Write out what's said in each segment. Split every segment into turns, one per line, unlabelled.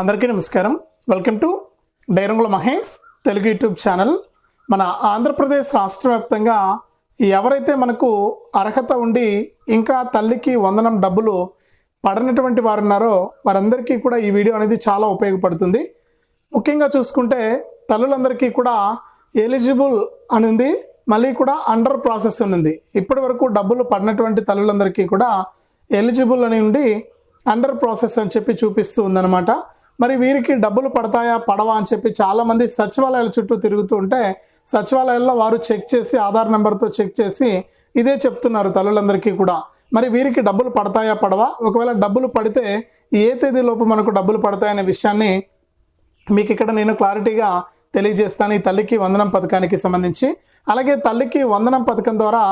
అందరికీ నమస్కారం. Welcome to డైరంగుల మహేష్ తెలుగు యూట్యూబ్ ఛానల్. మన ఆంధ్రప్రదేశ్ రాష్ట్ర వ్యాప్తంగా ఎవరైతే మనకు అర్హత ఉండి ఇంకా తల్లికి వందనం డబ్బులు పడనటువంటి వారు ఉన్నారో వారందరికీ కూడా ఈ వీడియో అనేది చాలా ఉపయోగపడుతుంది. ముఖ్యంగా చూసుకుంటే తల్లులందరికీ కూడా ఎలిజిబుల్ అని ఉంది. మళ్ళీ కూడా అండర్ ప్రాసెస్ అని ఉంది. ఇప్పటి వరకు డబ్బులు పడినటువంటి తల్లులందరికీ కూడా ఎలిజిబుల్ అని ఉండి అండర్ ప్రాసెస్ అని చెప్పి చూపిస్తూ ఉందన్నమాట. మరి వీరికి డబ్బులు పడతాయా పడవా అని చెప్పి చాలామంది సచివాలయాల చుట్టూ తిరుగుతూ ఉంటే సచివాలయాల్లో వారు చెక్ చేసి ఆధార్ నెంబర్తో చెక్ చేసి ఇదే చెప్తున్నారు తల్లులందరికీ కూడా. మరి వీరికి డబ్బులు పడతాయా పడవా? ఒకవేళ డబ్బులు పడితే ఏ తేదీలోపు మనకు డబ్బులు పడతాయనే విషయాన్ని మీకు ఇక్కడ నేను క్లారిటీగా తెలియజేస్తాను ఈ తల్లికి వందనం పథకానికి సంబంధించి. అలాగే తల్లికి వందనం పథకం ద్వారా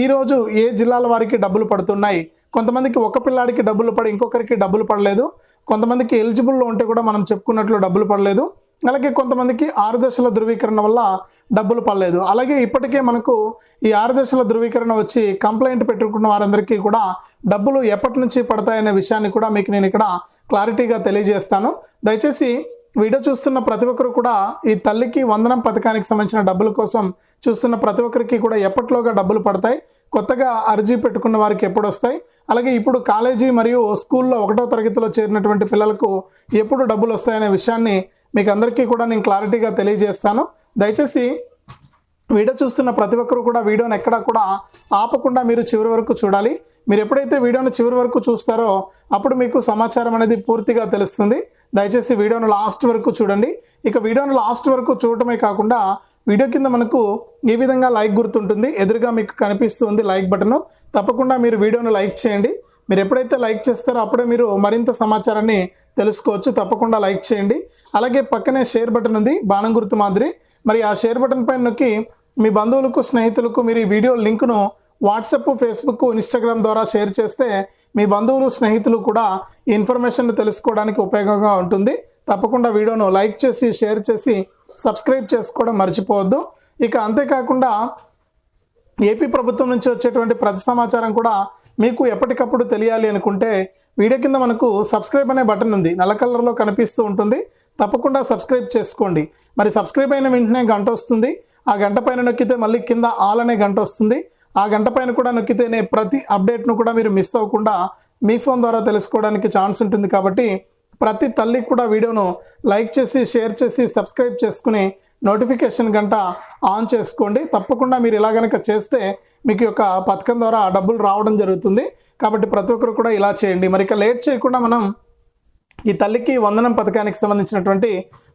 ఈరోజు ఏ జిల్లాల వారికి డబ్బులు పడుతున్నాయి? కొంతమందికి ఒక పిల్లాడికి డబ్బులు పడి ఇంకొకరికి డబ్బులు పడలేదు. కొంతమందికి ఎలిజిబుల్లో ఉంటే కూడా మనం చెప్పుకున్నట్లు డబ్బులు పడలేదు. అలాగే కొంతమందికి ఆరు దశల ధృవీకరణ వల్ల డబ్బులు పడలేదు. అలాగే ఇప్పటికే మనకు ఈ ఆరు దశల ధృవీకరణ వచ్చి కంప్లైంట్ పెట్టుకున్న వారందరికీ కూడా డబ్బులు ఎప్పటి నుంచి పడతాయనే విషయాన్ని కూడా మీకు నేను ఇక్కడ క్లారిటీగా తెలియజేస్తాను. దయచేసి వీడియో చూస్తున్న ప్రతి ఒక్కరు కూడా ఈ తల్లికి వందనం పథకానికి సంబంధించిన డబ్బుల కోసం చూస్తున్న ప్రతి ఒక్కరికి కూడా ఎప్పట్లోగా డబ్బులు పడతాయి? కొత్తగా అర్జీ పెట్టుకున్న వారికి ఎప్పుడు వస్తాయి అలాగే ఇప్పుడు కాలేజీ మరియు స్కూల్లో ఒకటో తరగతిలో చేరినటువంటి పిల్లలకు ఎప్పుడు డబ్బులు వస్తాయనే విషయాన్ని మీకు అందరికీ కూడా నేను క్లారిటీగా తెలియజేస్తాను. దయచేసి వీడియో చూస్తున్న ప్రతి ఒక్కరు కూడా వీడియోని ఎక్కడా కూడా ఆపకుండా మీరు చివరి వరకు చూడాలి. మీరు ఎప్పుడైతే వీడియోను చివరి వరకు చూస్తారో అప్పుడు మీకు సమాచారం అనేది పూర్తిగా తెలుస్తుంది. దయచేసి వీడియోను లాస్ట్ వరకు చూడండి. ఇక వీడియోను లాస్ట్ వరకు చూడటమే కాకుండా వీడియో కింద మనకు ఈ విధంగా లైక్ గుర్తుంటుంది. ఎదురుగా మీకు కనిపిస్తుంది లైక్ బటన్. తప్పకుండా మీరు వీడియోను లైక్ చేయండి. మీరు ఎప్పుడైతే లైక్ చేస్తారో అప్పుడే మీరు మరింత సమాచారాన్ని తెలుసుకోవచ్చు. తప్పకుండా లైక్ చేయండి. అలాగే పక్కనే షేర్ బటన్ ఉంది బాణం గుర్తు మాదిరి. మరి ఆ షేర్ బటన్ పైన నొక్కి మీ బంధువులకు స్నేహితులకు మీరు ఈ వీడియో లింక్ను వాట్సాప్ ఫేస్బుక్ ఇన్స్టాగ్రామ్ ద్వారా షేర్ చేస్తే మీ బంధువులు స్నేహితులు కూడా ఈ ఇన్ఫర్మేషన్ తెలుసుకోవడానికి ఉపయోగంగా ఉంటుంది. తప్పకుండా వీడియోను లైక్ చేసి షేర్ చేసి సబ్స్క్రైబ్ చేసుకోవడం మర్చిపోవద్దు. ఇక అంతేకాకుండా ఏపీ ప్రభుత్వం నుంచి వచ్చేటువంటి ప్రతి సమాచారం కూడా మీకు ఎప్పటికప్పుడు తెలియాలి అనుకుంటే వీడియో కింద మనకు సబ్స్క్రైబ్ అనే బటన్ ఉంది. నల్ల కలర్లో కనిపిస్తూ ఉంటుంది. తప్పకుండా సబ్స్క్రైబ్ చేసుకోండి. మరి సబ్స్క్రైబ్ అయిన వెంటనే గంట వస్తుంది. ఆ గంట పైన నొక్కితే మళ్ళీ కింద ఆల్ అనే గంట వస్తుంది. ఆ గంట పైన కూడా నొక్కితేనే ప్రతి అప్డేట్ను కూడా మీరు మిస్ అవ్వకుండా మీ ఫోన్ ద్వారా తెలుసుకోవడానికి ఛాన్స్ ఉంటుంది కాబట్టి ప్రతి తల్లి కూడా వీడియోను లైక్ చేసి షేర్ చేసి సబ్స్క్రైబ్ చేసుకుని నోటిఫికేషన్ గంట ఆన్ చేసుకోండి. తప్పకుండా మీరు ఇలా కనుక చేస్తే మీకు యొక్క పథకం ద్వారా డబ్బులు రావడం జరుగుతుంది. కాబట్టి ప్రతి ఒక్కరు కూడా ఇలా చేయండి. మరి ఇక లేట్ చేయకుండా మనం ఈ తల్లికి వందనం పథకానికి సంబంధించినటువంటి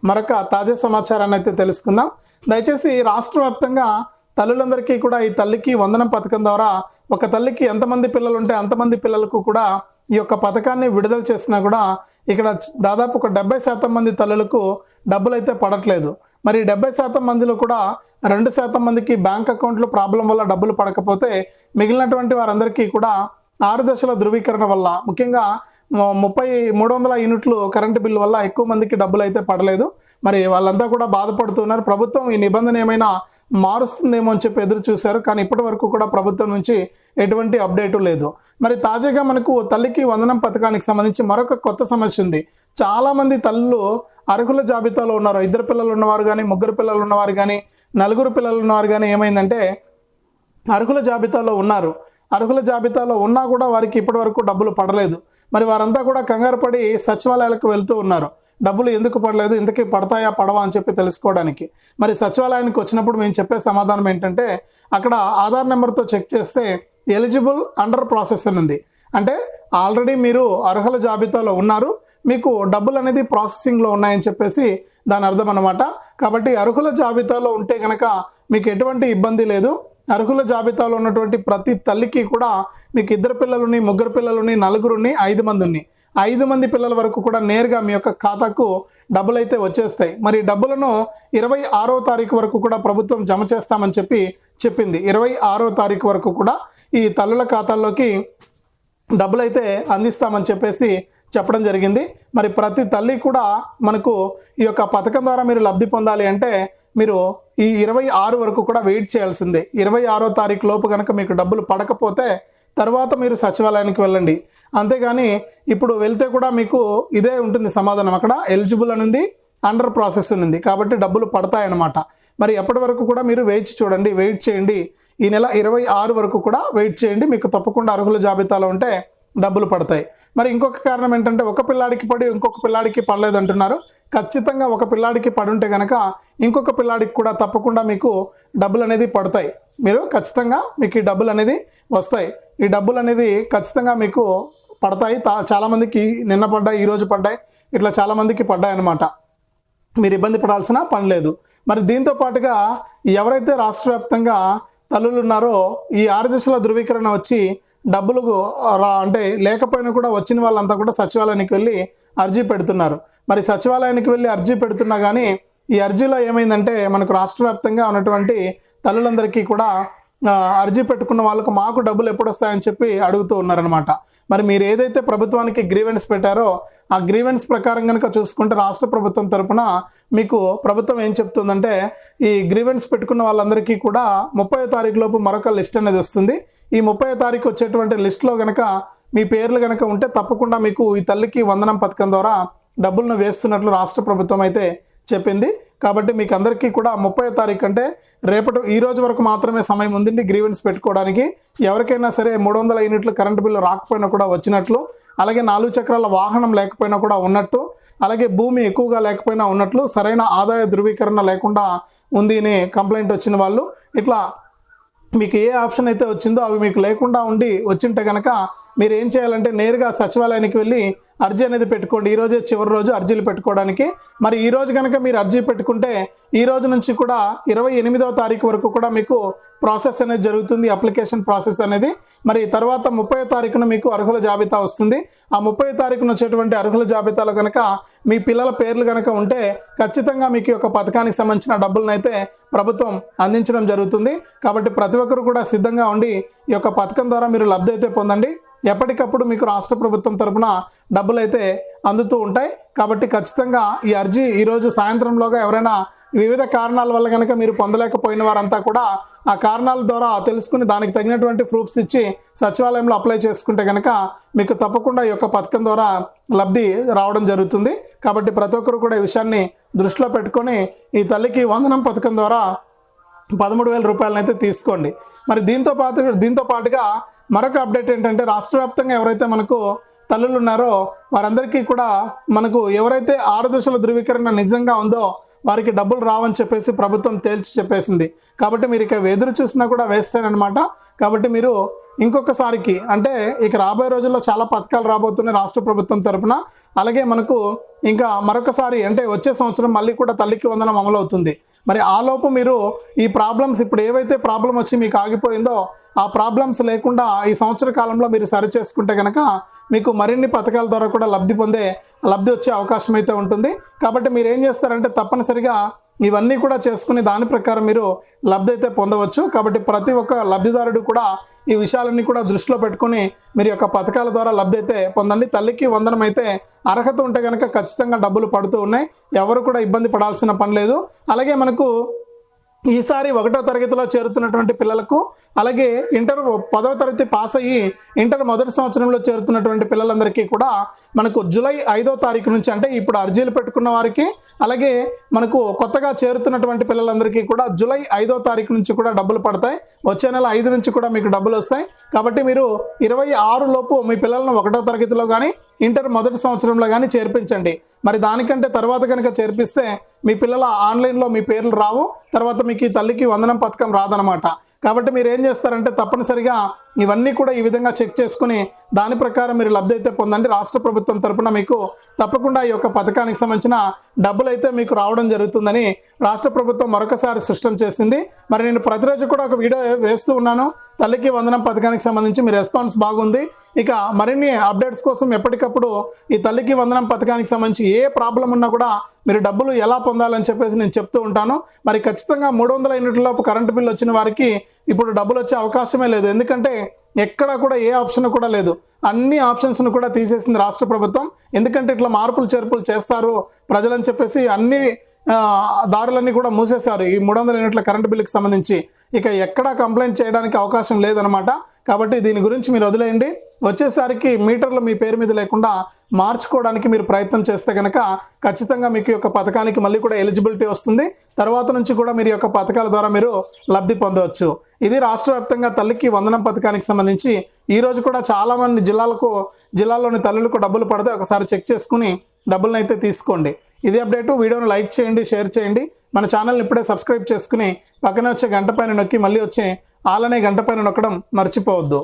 మరొక తాజా సమాచారాన్ని అయితే తెలుసుకుందాం. దయచేసి రాష్ట్ర వ్యాప్తంగా తల్లులందరికీ కూడా ఈ తల్లికి వందనం పథకం ద్వారా ఒక తల్లికి ఎంతమంది పిల్లలు ఉంటే అంతమంది పిల్లలకు కూడా ఈ యొక్క పథకాన్ని విడుదల చేసినా కూడా ఇక్కడ దాదాపు ఒక డెబ్బై శాతం మంది తల్లులకు డబ్బులు అయితే పడట్లేదు. మరి డెబ్బై శాతం మందిలో కూడా రెండు శాతం మందికి బ్యాంక్ అకౌంట్లో ప్రాబ్లం వల్ల డబ్బులు పడకపోతే మిగిలినటువంటి వారందరికీ కూడా ఆరు దశల ధృవీకరణ వల్ల ముఖ్యంగా ముప్పై మూడు వందల యూనిట్లు కరెంటు బిల్లు వల్ల ఎక్కువ మందికి డబ్బులు అయితే పడలేదు. మరి వాళ్ళంతా కూడా బాధపడుతున్నారు. ప్రభుత్వం ఈ నిబంధన ఏమైనా మారుస్తుందేమో అని చెప్పి ఎదురు చూశారు. కానీ ఇప్పటి వరకు కూడా ప్రభుత్వం నుంచి ఎటువంటి అప్డేటు లేదు. మరి తాజాగా మనకు తల్లికి వందనం పథకానికి సంబంధించి మరొక కొత్త సమస్య ఉంది. చాలామంది తల్లులు అర్హుల జాబితాలో ఉన్నారు. ఇద్దరు పిల్లలు ఉన్నవారు కానీ ముగ్గురు పిల్లలు ఉన్నవారు కానీ నలుగురు పిల్లలు ఉన్నవారు కానీ ఏమైందంటే అర్హుల జాబితాలో ఉన్నారు. అర్హుల జాబితాలో ఉన్నా కూడా వారికి ఇప్పటివరకు డబ్బులు పడలేదు. మరి వారంతా కూడా కంగారు పడి సచివాలయాలకు వెళ్తూ ఉన్నారు. డబ్బులు ఎందుకు పడలేదు? ఇంతకీ పడతాయా పడవా అని చెప్పి తెలుసుకోవడానికి. మరి సచివాలయానికి వచ్చినప్పుడు మేము చెప్పే సమాధానం ఏంటంటే అక్కడ ఆధార్ నెంబర్తో చెక్ చేస్తే ఎలిజిబుల్ అండర్ ప్రాసెస్ అని ఉంది. అంటే ఆల్రెడీ మీరు అర్హుల జాబితాలో ఉన్నారు. మీకు డబ్బులు అనేది ప్రాసెసింగ్లో ఉన్నాయని చెప్పేసి దాని అర్థం అనమాట కాబట్టి అర్హుల జాబితాలో ఉంటే కనుక మీకు ఎటువంటి ఇబ్బంది లేదు. అర్హుల జాబితాలో ఉన్నటువంటి ప్రతి తల్లికి కూడా మీకు ఇద్దరు పిల్లలుని ముగ్గురు పిల్లలుని నలుగురుని ఐదు మంది ఉన్ని ఐదు మంది పిల్లల వరకు కూడా నేరుగా మీ యొక్క ఖాతాకు డబ్బులు అయితే వచ్చేస్తాయి. మరి డబ్బులను ఇరవై ఆరో తారీఖు వరకు కూడా ప్రభుత్వం జమ చేస్తామని చెప్పి చెప్పింది. ఇరవై ఆరో తారీఖు వరకు కూడా ఈ తల్లుల ఖాతాల్లోకి డబ్బులు అయితే అందిస్తామని చెప్పేసి చెప్పడం జరిగింది. మరి ప్రతి తల్లి కూడా మనకు ఈ యొక్క పథకం ద్వారా మీరు లబ్ధి పొందాలి అంటే మీరు ఈ ఇరవై ఆరు వరకు కూడా వెయిట్ చేయాల్సిందే. ఇరవై ఆరో తారీఖు లోపు కనుక మీకు డబ్బులు పడకపోతే తర్వాత మీరు సచివాలయానికి వెళ్ళండి. అంతేగాని ఇప్పుడు వెళ్తే కూడా మీకు ఇదే ఉంటుంది సమాధానం. అక్కడ ఎలిజిబుల్ అని ఉంది అండర్ ప్రాసెస్ ఉంది. కాబట్టి డబ్బులు పడతాయన్నమాట. మరి ఎప్పటి వరకు కూడా మీరు వేచి చూడండి వెయిట్ చేయండి. ఈ నెల ఇరవై ఆరు వరకు కూడా వెయిట్ చేయండి. మీకు తప్పకుండా అర్హుల జాబితాలో ఉంటే డబ్బులు పడతాయి. మరి ఇంకొక కారణం ఏంటంటే ఒక పిల్లాడికి పడి ఇంకొక పిల్లాడికి పడలేదు అంటున్నారు ఖచ్చితంగా ఒక పిల్లాడికి పడుంటే కనుక ఇంకొక పిల్లాడికి కూడా తప్పకుండా మీకు డబ్బులు అనేది పడతాయి. మీరు ఖచ్చితంగా మీకు ఈ డబ్బులు అనేది వస్తాయి. ఈ డబ్బులు అనేది ఖచ్చితంగా మీకు పడతాయి. తా- చాలామందికి నిన్న పడ్డాయి ఈరోజు పడ్డాయి ఇట్లా చాలామందికి పడ్డాయి అన్నమాట. మీరు ఇబ్బంది పడాల్సిన పని లేదు. మరి దీంతో పాటుగా ఎవరైతే రాష్ట్ర వ్యాప్తంగా తల్లులు ఉన్నారో ఈ ఆరు దశల ధృవీకరణ వచ్చి డబ్బులు రా అంటే లేకపోయినా కూడా వచ్చిన వాళ్ళంతా కూడా సచివాలయానికి వెళ్ళి అర్జీ పెడుతున్నారు. మరి సచివాలయానికి వెళ్ళి అర్జీ పెడుతున్నా కానీ ఈ అర్జీలో ఏమైందంటే మనకు రాష్ట్ర వ్యాప్తంగా ఉన్నటువంటి తల్లులందరికీ కూడా అర్జీ పెట్టుకున్న వాళ్ళకు మాకు డబ్బులు ఎప్పుడు వస్తాయని చెప్పి అడుగుతూ ఉన్నారనమాట మరి మీరు ఏదైతే ప్రభుత్వానికి గ్రీవెన్స్ పెట్టారో ఆ గ్రీవెన్స్ ప్రకారం కనుక చూసుకుంటే రాష్ట్ర ప్రభుత్వం తరపున మీకు ప్రభుత్వం ఏం చెప్తుందంటే ఈ గ్రీవెన్స్ పెట్టుకున్న వాళ్ళందరికీ కూడా ముప్పై తారీఖు లోపు మరొక లిస్ట్ అనేది వస్తుంది. ఈ ముప్పై తారీఖు వచ్చేటువంటి లిస్ట్లో కనుక మీ పేర్లు కనుక ఉంటే తప్పకుండా మీకు ఈ తల్లికి వందనం పథకం ద్వారా డబ్బులను వేస్తున్నట్లు రాష్ట్ర ప్రభుత్వం అయితే చెప్పింది. కాబట్టి మీకు అందరికీ కూడా ముప్పై తారీఖు అంటే రేపటి ఈ రోజు వరకు మాత్రమే సమయం ఉందండి గ్రీవెన్స్ పెట్టుకోవడానికి. ఎవరికైనా సరే మూడు వందల యూనిట్లు కరెంటు బిల్లు రాకపోయినా కూడా వచ్చినట్లు అలాగే నాలుగు చక్రాల వాహనం లేకపోయినా కూడా ఉన్నట్టు అలాగే భూమి ఎక్కువగా లేకపోయినా ఉన్నట్లు సరైన ఆదాయ ధృవీకరణ లేకుండా ఉంది అని కంప్లైంట్ వచ్చిన వాళ్ళు ఇట్లా మీకు ఏ ఆప్షన్ అయితే వచ్చిందో అవి మీకు లేకుండా ఉండి వచ్చింటే కనుక మీరు ఏం చేయాలంటే నేరుగా సచివాలయానికి వెళ్ళి అర్జీ అనేది పెట్టుకోండి. ఈరోజే చివరి రోజు అర్జీలు పెట్టుకోవడానికి. మరి ఈరోజు కనుక మీరు అర్జీ పెట్టుకుంటే ఈ రోజు నుంచి కూడా ఇరవై ఎనిమిదవ తారీఖు వరకు కూడా మీకు ప్రాసెస్ అనేది జరుగుతుంది అప్లికేషన్ ప్రాసెస్ అనేది. మరి తర్వాత ముప్పై తారీఖున మీకు అర్హుల జాబితా వస్తుంది. ఆ ముప్పై తారీఖున వచ్చేటువంటి అర్హుల జాబితాలో కనుక మీ పిల్లల పేర్లు కనుక ఉంటే ఖచ్చితంగా మీకు ఒక యొక్క పథకానికి సంబంధించిన డబ్బులను అయితే ప్రభుత్వం అందించడం జరుగుతుంది. కాబట్టి ప్రతి ఒక్కరు కూడా సిద్ధంగా ఉండి ఈ యొక్క పథకం ద్వారా మీరు లబ్ధి అయితే పొందండి. ఎప్పటికప్పుడు మీకు రాష్ట్ర ప్రభుత్వం తరపున డబ్బులు అయితే అందుతూ ఉంటాయి. కాబట్టి ఖచ్చితంగా ఈ అర్జీ ఈరోజు సాయంత్రంలోగా ఎవరైనా వివిధ కారణాల వల్ల కనుక మీరు పొందలేకపోయిన వారంతా కూడా ఆ కారణాల ద్వారా తెలుసుకుని దానికి తగినటువంటి ప్రూఫ్స్ ఇచ్చి సచివాలయంలో అప్లై చేసుకుంటే కనుక మీకు తప్పకుండా ఈ యొక్క పథకం ద్వారా లబ్ధి రావడం జరుగుతుంది. కాబట్టి ప్రతి ఒక్కరు కూడా ఈ విషయాన్ని దృష్టిలో పెట్టుకొని ఈ తల్లికి వందనం పథకం ద్వారా పదమూడు వేల రూపాయలనైతే తీసుకోండి. మరి దీంతో పాటు దీంతో పాటుగా మరొక అప్డేట్ ఏంటంటే రాష్ట్ర వ్యాప్తంగా ఎవరైతే మనకు తల్లులు ఉన్నారో వారందరికీ కూడా మనకు ఎవరైతే ఆరు దశల ధృవీకరణ నిజంగా ఉందో వారికి డబ్బులు రావని చెప్పేసి ప్రభుత్వం తేల్చి చెప్పేసింది. కాబట్టి మీరు ఇక ఎదురు చూసినా కూడా వేస్ట్ అనమాట కాబట్టి మీరు ఇంకొకసారికి అంటే ఇక రాబోయే రోజుల్లో చాలా పథకాలు రాబోతున్నాయి రాష్ట్ర ప్రభుత్వం తరపున. అలాగే మనకు ఇంకా మరొకసారి అంటే వచ్చే సంవత్సరం మళ్ళీ కూడా తల్లికి వందనం అమలు అవుతుంది మరి ఆ లోపు మీరు ఈ ప్రాబ్లమ్స్ ఇప్పుడు ఏవైతే ప్రాబ్లం వచ్చి మీకు ఆగిపోయిందో ఆ ప్రాబ్లమ్స్ లేకుండా ఈ సంవత్సర కాలంలో మీరు సరి చేసుకుంటే కనుక మీకు మరిన్ని పథకాల ద్వారా కూడా లబ్ధి పొందే లబ్ధి వచ్చే అవకాశం అయితే ఉంటుంది. కాబట్టి మీరు ఏం చేస్తారంటే తప్పనిసరిగా ఇవన్నీ కూడా చేసుకుని దాని ప్రకారం మీరు లబ్ధి అయితే పొందవచ్చు. కాబట్టి ప్రతి ఒక్క లబ్ధిదారుడు కూడా ఈ విషయాలన్నీ కూడా దృష్టిలో పెట్టుకొని మీరు యొక్క పథకాల ద్వారా లబ్ధి అయితే పొందండి. తల్లికి వందనం అయితే అర్హత ఉంటే కనుక ఖచ్చితంగా డబ్బులు పడుతూ ఉన్నాయి. ఎవరు కూడా ఇబ్బంది పడాల్సిన పని లేదు. అలాగే మనకు ఈసారి ఒకటో తరగతిలో చేరుతున్నటువంటి పిల్లలకు అలాగే ఇంటర్ పదవ తరగతి పాస్ అయ్యి ఇంటర్ మొదటి సంవత్సరంలో చేరుతున్నటువంటి పిల్లలందరికీ కూడా మనకు జూలై ఐదో తారీఖు నుంచి అంటే ఇప్పుడు అర్జీలు పెట్టుకున్న వారికి అలాగే మనకు కొత్తగా చేరుతున్నటువంటి పిల్లలందరికీ కూడా జూలై ఐదో తారీఖు నుంచి కూడా డబ్బులు పడతాయి. వచ్చే నెల ఐదు నుంచి కూడా మీకు డబ్బులు వస్తాయి. కాబట్టి మీరు ఇరవై ఆరు లోపు మీ పిల్లలను ఒకటో తరగతిలో కానీ ఇంటర్ మొదటి సంవత్సరంలో కానీ చేర్పించండి. మరి దానికంటే తర్వాత కనుక చేర్పిస్తే మీ పిల్లల ఆన్లైన్లో మీ పేర్లు రావు. తర్వాత మీకు ఈ తల్లికి వందనం పథకం రాదనమాట. కాబట్టి మీరు ఏం చేస్తారంటే తప్పనిసరిగా ఇవన్నీ కూడా ఈ విధంగా చెక్ చేసుకుని దాని ప్రకారం మీరు లబ్ధి అయితే పొందండి. రాష్ట్ర ప్రభుత్వం తరపున మీకు తప్పకుండా ఈ యొక్క పథకానికి సంబంధించిన డబ్బులు అయితే మీకు రావడం జరుగుతుందని రాష్ట్ర ప్రభుత్వం మరొకసారి స్పష్టం చేసింది. మరి నేను ప్రతిరోజు కూడా ఒక వీడియో వేస్తూ ఉన్నాను. తల్లికి వందనం పథకానికి సంబంధించి మీ రెస్పాన్స్ బాగుంది. ఇక మరిన్ని అప్డేట్స్ కోసం ఎప్పటికప్పుడు ఈ తల్లికి వందనం పథకానికి సంబంధించి ఏ ప్రాబ్లం ఉన్నా కూడా మీరు డబ్బులు ఎలా పొందాలని చెప్పేసి నేను చెప్తూ ఉంటాను. మరి ఖచ్చితంగా మూడు వందల యూనిట్లలోపు కరెంటు బిల్లు వచ్చిన వారికి ఇప్పుడు డబ్బులు వచ్చే అవకాశమే లేదు. ఎందుకంటే ఎక్కడా కూడా ఏ ఆప్షన్ కూడా లేదు. అన్ని ఆప్షన్స్ను కూడా తీసేసింది రాష్ట్ర ప్రభుత్వం. ఎందుకంటే ఇట్లా మార్పులు చేర్పులు చేస్తారు ప్రజలని చెప్పేసి అన్ని దారులన్నీ కూడా మూసేశారు. ఈ మూడు వందల యూనిట్ల కరెంటు బిల్లుకి సంబంధించి. ఇక ఎక్కడా కంప్లైంట్ చేయడానికి అవకాశం లేదనమాట కాబట్టి దీని గురించి మీరు వదిలేయండి. వచ్చేసరికి మీటర్లు మీ పేరు మీద లేకుండా మార్చుకోవడానికి మీరు ప్రయత్నం చేస్తే కనుక ఖచ్చితంగా మీకు యొక్క పథకానికి మళ్ళీ కూడా ఎలిజిబిలిటీ వస్తుంది. తర్వాత నుంచి కూడా మీరు యొక్క పథకాల ద్వారా మీరు లబ్ధి పొందవచ్చు. ఇది రాష్ట్ర వ్యాప్తంగా తల్లికి వందనం పథకానికి సంబంధించి ఈరోజు కూడా చాలామంది జిల్లాలకు జిల్లాలోని తల్లులకు డబ్బులు పడితే ఒకసారి చెక్ చేసుకుని డబ్బులను అయితే తీసుకోండి. ఇది అప్డేటు. వీడియోను లైక్ చేయండి షేర్ చేయండి. మన ఛానల్ని ఇప్పుడే సబ్స్క్రైబ్ చేసుకుని పక్కనే వచ్చే గంట పైన నొక్కి మళ్ళీ వచ్చే ఆలనే గంట పైన నొక్కడం మర్చిపోవద్దు.